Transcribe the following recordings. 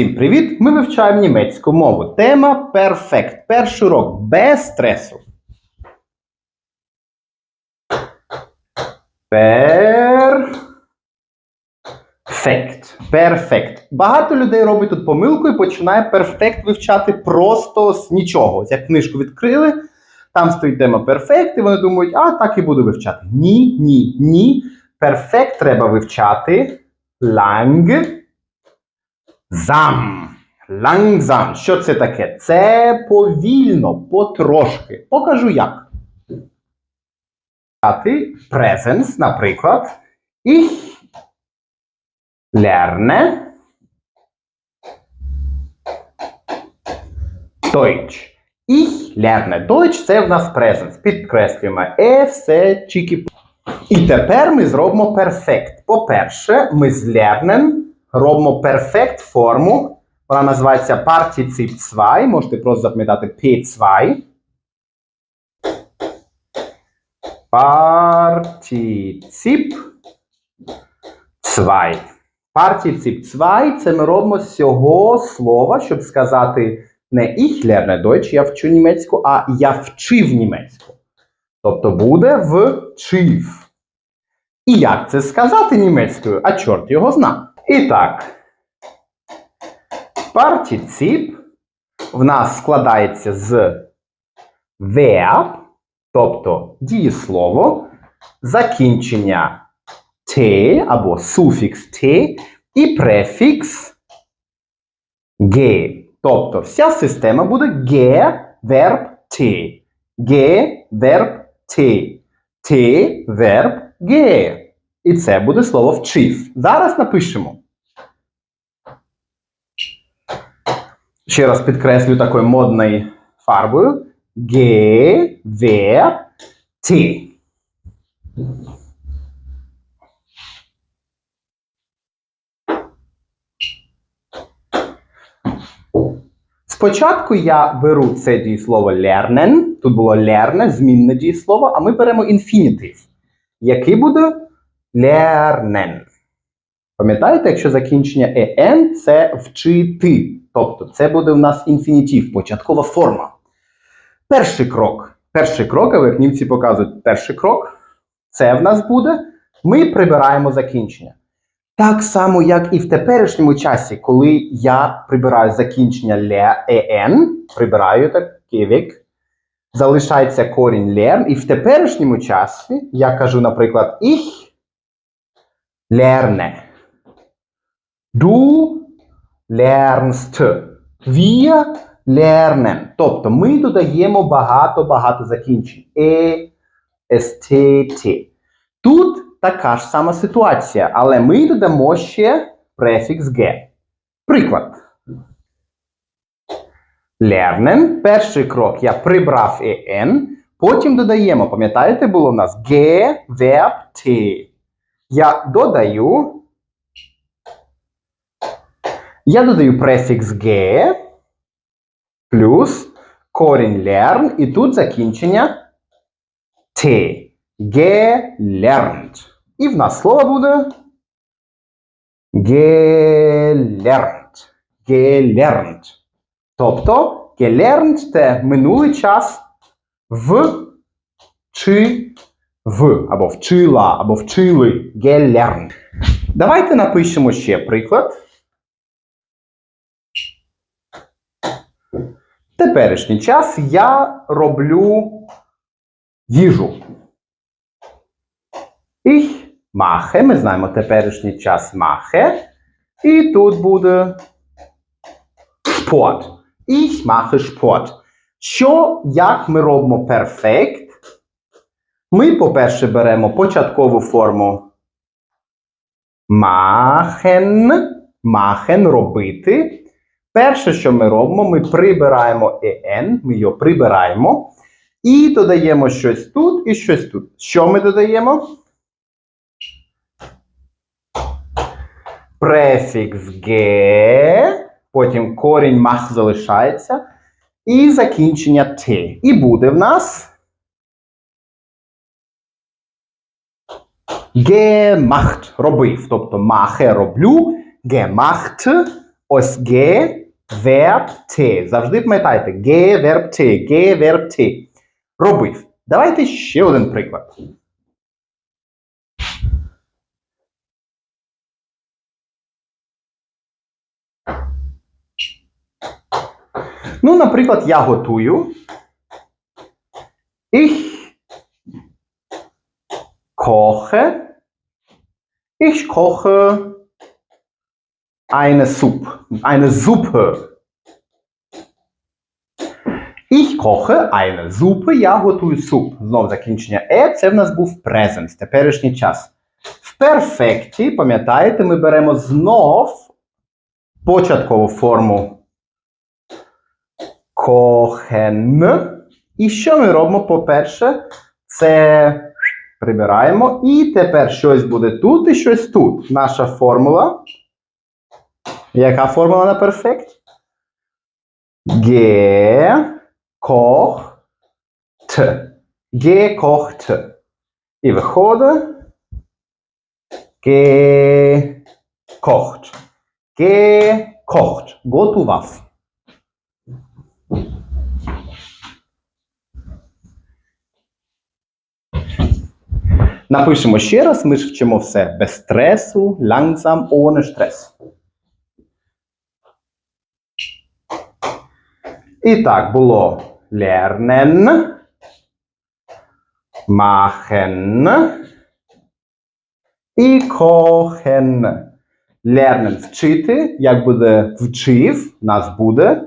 Всім привіт! Ми вивчаємо німецьку мову. Тема перфект. Перший урок без стресу. Перфект. Перфект. Багато людей робить тут помилку і починає перфект вивчати просто з нічого. Як книжку відкрили, там стоїть тема перфект, і вони думають, а так і буду вивчати. Ні, ні, ні. Перфект треба вивчати lang Зам. Лангзам. Що це таке? Це повільно, потрошки. Покажу як. Presence, наприклад. Ich lerne Deutsch. Ich lerne Deutsch це в нас presence. Підкреслюємо е, все, чікі. І тепер ми зробимо перфект. По-перше, ми з lernen робимо перфект форму. Вона називається Partizip 2. Можете просто запам'ятати P2. Partizip 2. Partizip 2 це ми робимо з цього слова, щоб сказати не ich lerne Deutsch, я вчу німецьку, а я вчив німецьку. Тобто буде вчив. І як це сказати німецькою? А чорт його зна. І так. Партіцип в нас складається з verb, тобто дієслово, закінчення t або суфікс t і префікс ge. Тобто вся система буде ge, verb, t. Ge, verb, t. T, verb, ge. І це буде слово вчив. Зараз напишемо. Ще раз підкреслю такою модною фарбою. Г, В, Т. Спочатку я беру це дієслово lernen. Тут було lernen, змінне дієслово, а ми беремо інфінітив. Який буде lernen. Пам'ятаєте, якщо закінчення en це вчити. Тобто це буде у нас інфінітив, початкова форма. Перший крок. Перший крок, як німці показують перший крок, це в нас буде. Ми прибираємо закінчення. Так само, як і в теперішньому часі, коли я прибираю закінчення le, en, прибираю такий вік, залишається корінь lern, і в теперішньому часі я кажу, наприклад, ich lerne. Du lernst. Wir lernen. Тобто ми додаємо багато-багато закінчень. E, ST, T. Тут така ж сама ситуація, але ми додамо ще префікс G. Приклад. Lernen. Перший крок я прибрав en. Потім додаємо, пам'ятаєте, було в нас G, verb, T. Я додаю. Я додаю префікс G плюс корінь learn, і тут закінчення T. Gelernt. І в нас слово буде gelernt. Gelernt. Тобто gelernt – це минулий час в чи в, або вчила, або вчили. Gelernt. Давайте напишемо ще приклад. Теперішній час я роблю їжу. Ich mache, ми знаємо теперішній час mache. І тут буде Sport. Ich mache Sport. Що, як ми робимо перфект? Ми, по-перше, беремо початкову форму machen. Machen робити. Перше, що ми робимо, ми прибираємо en, ми його прибираємо. І додаємо щось тут і щось тут. Що ми додаємо? Префікс G, потім корінь мах залишається. І закінчення T. І буде в нас gemacht. Робив. Тобто махе роблю, gemacht Ось Г, верб, Т. Завжди пам'ятайте, Г, верб, Т, Г, верб, Т. Робив. Давайте ще один приклад. Ну, наприклад, я готую. Ich koche. Ich koche eine Suppe. Eine Suppe. Ich koche eine Suppe. Я готую суп. Знову закінчення е. Це в нас був present, теперішній час. В перфекті, пам'ятаєте, ми беремо знов початкову форму kochen. І що ми робимо? По-перше, це прибираємо. І тепер щось буде тут і щось тут. Наша формула. Яка формула на перфект? Ge kocht. Gekocht. І виходить. Gekocht. Gekocht. Готував. Напишемо ще раз, ми ж вчимо все без стресу, langsam, ohne Stress. І так, було lernen, machen і kochen. Lernen – вчити. Як буде вчив, нас буде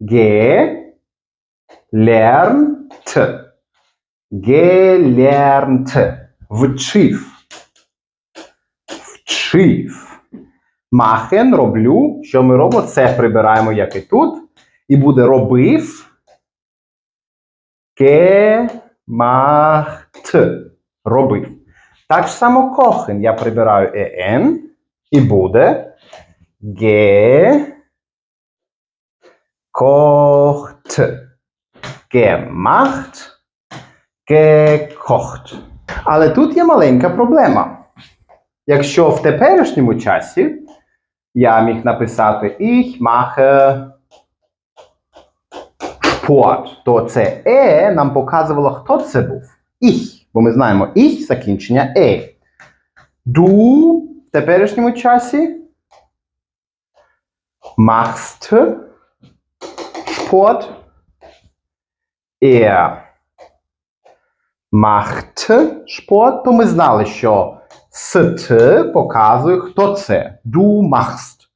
gelernt. Gelernt. Вчив. Вчив. Machen – роблю. Що ми робимо? Це прибираємо, як і тут. І буде робив. Gemacht. Робив. Так само kochen. Я прибираю en. І буде ge kocht. Gemacht. Gekocht. Але тут є маленька проблема. Якщо в теперішньому часі я міг написати Ich mache Sport, то це е нам показувало, хто це був. Ich. Бо ми знаємо ich закінчення е. Du в теперішньому часі machst Sport. Er macht Sport, то ми знали, що ст показує, хто це. Du machst.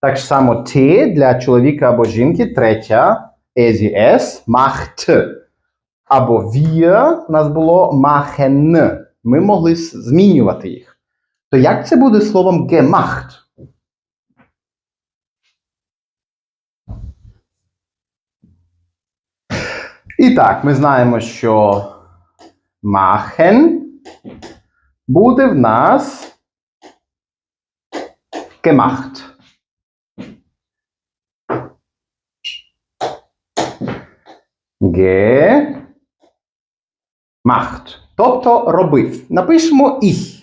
Так само ти для чоловіка або жінки, третя ЕЗС, macht. Або wir, у нас було machen. Ми могли змінювати їх. То як це буде словом gemacht? І так, ми знаємо, що machen буде в нас gemacht. Gemacht. Тобто робив. Напишемо ich.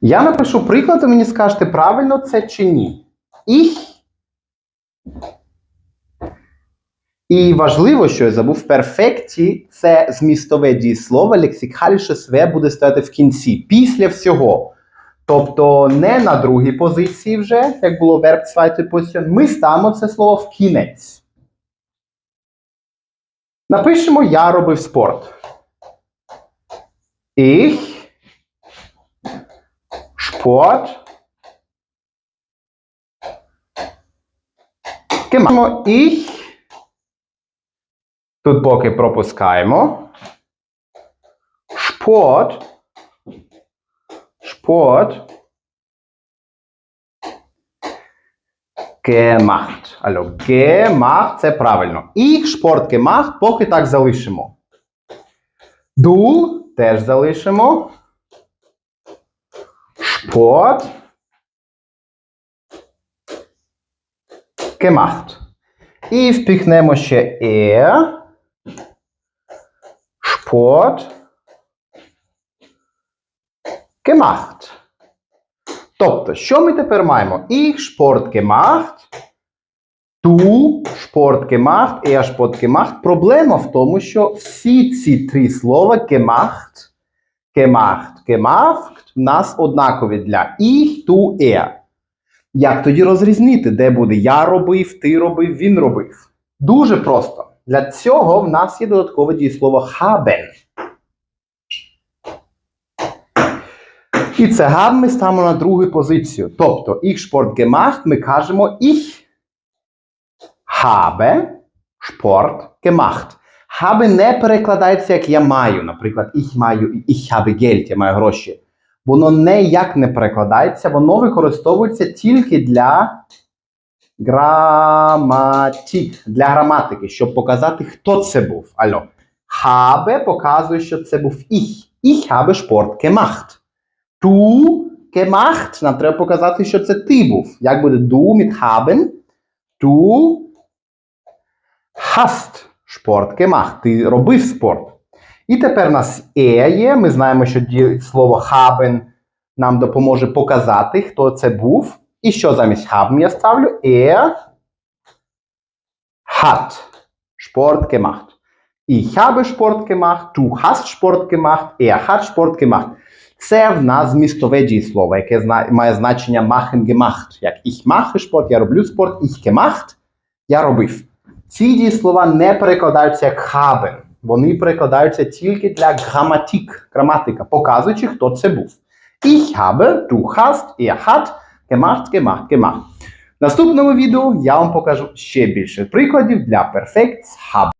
Я напишу приклад, і мені скажете, правильно це чи ні. Ich. І важливо, що я забув в перфекті, це змістове дієслово, лексикальше све буде стояти в кінці, після всього. Тобто не на другій позиції вже, як було verb zweite Position, ми ставимо це слово в кінець. Напишемо Я робив спорт. Ich Sport gemacht. Ich Тут поки пропускаємо. Sport. Sport. Gemacht. Алло, gemacht це правильно. І Sport gemacht поки так залишимо. Du теж залишимо. Sport. Gemacht. І впіхнемо ще er. Sport gemacht. Тобто, що ми тепер маємо? Ich Sport gemacht, du Sport gemacht, er Sport gemacht. Проблема в тому, що всі ці три слова gemacht, gemacht, gemacht в нас однакові для ich, du, er. Як тоді розрізнити, де буде я робив, ти робив, він робив? Дуже просто. Для цього в нас є додаткове дієслово haben. І це haben ми ставимо на другу позицію. Тобто, ich Sport gemacht, ми кажемо ich habe Sport gemacht. Habe не перекладається як я маю. Наприклад, ich маю, ich habe Geld, я маю гроші. Воно ніяк не перекладається, воно використовується тільки для граматик, для граматики, щоб показати, хто це був. Алло. Habe показує, що це був ich. Ich habe Sport gemacht. Du gemacht. Нам треба показати, що це ти був. Як буде du mit haben? Du hast Sport gemacht. Ти робив спорт. І тепер у нас er є. Ми знаємо, що слово haben нам допоможе показати, хто це був. І що замість haben я ставлю? Er hat Sport gemacht. Ich habe Sport gemacht, du hast Sport gemacht, er hat Sport gemacht. Це в нас змістове дієслово, яке має значення machen gemacht. Як ich mache Sport, я роблю спорт, ich gemacht, я робив. Ці дієслова не перекладаються як haben. Вони перекладаються тільки для граматик, граматика, показуючи, хто це був. Ich habe, du hast, er hat, gemacht, gemacht, gemacht. В наступному відео я вам покажу ще більше прикладів для perfects haben.